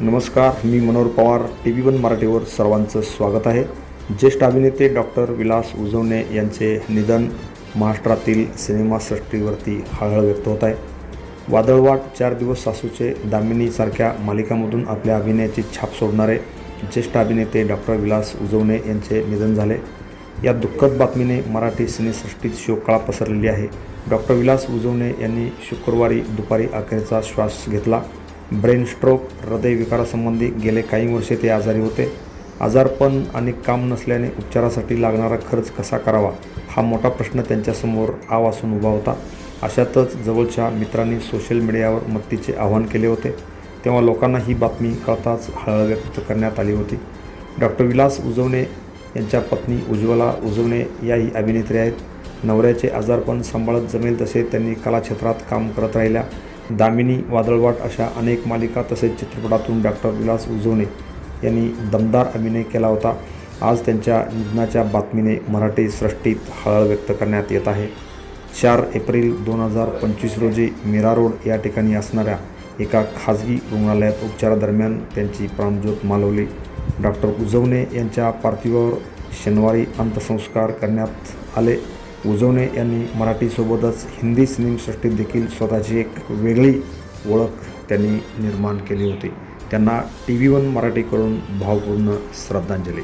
नमस्कार मी Manohar Pawar T V one मराठीवर सर्वांचं स्वागत आहे. ज्येष्ठ अभिनेते डॉक्टर विलास उजवणे यांचे निधन महाराष्ट्रातील सिनेमासृष्टीवरती हळहळ व्यक्त होत आहे. वादळवाट चार दिवस सासूचे दामिनीसारख्या मालिकांमधून आपल्या अभिनयाची छाप सोडणारे ज्येष्ठ अभिनेते डॉक्टर विलास उजवणे यांचे निधन झाले. या दुःखद बातमीने मराठी सिनेसृष्टीत शोककळा पसरलेली आहे. डॉक्टर विलास उजवणे यांनी शुक्रवारी दुपारी अखेरचा श्वास घेतला. ब्रेन स्ट्रोक हृदयविकारासंबंधी गेले काही वर्षे ते आजारी होते. आजारपण आणि काम नसल्याने उपचारासाठी लागणारा खर्च कसा करावा हा मोठा प्रश्न त्यांच्यासमोर आ असून उभा होता. अशातच जवळच्या मित्रांनी सोशल मीडियावर मत्तीचे आवाहन केले होते. तेव्हा लोकांना ही बातमी कळताच हळहळ व्यक्त करण्यात आली होती. डॉक्टर विलास उजवणे यांच्या पत्नी उज्ज्वला उजवणे याही अभिनेत्री आहेत. नवऱ्याचे आजारपण सांभाळत जमेल तसे त्यांनी कलाक्षेत्रात काम करत राहिल्या. दामिनी वादळवाट अशा अनेक मालिका तसेच चित्रपटातून डॉक्टर विलास उजवणे यांनी दमदार अभिनय केला होता. आज त्यांच्या निधनाच्या बातमीने मराठी सृष्टीत हळहळ व्यक्त करण्यात येत आहे. चार एप्रिल दोन हजार पंचवीस रोजी मीरा रोड या ठिकाणी असणाऱ्या एका खाजगी रुग्णालयात उपचारादरम्यान त्यांची प्राणज्योत मालवली. डॉक्टर उजवणे यांच्या पार्थिवावर शनिवारी अंत्यसंस्कार करण्यात आले. उजवणे यांनी मराठीसोबतच हिंदी सिनेमसृष्टीत देखील स्वतःची एक वेगळी ओळख त्यांनी निर्माण केली होती. त्यांना टी व्ही वन मराठीकडून भावपूर्ण श्रद्धांजली.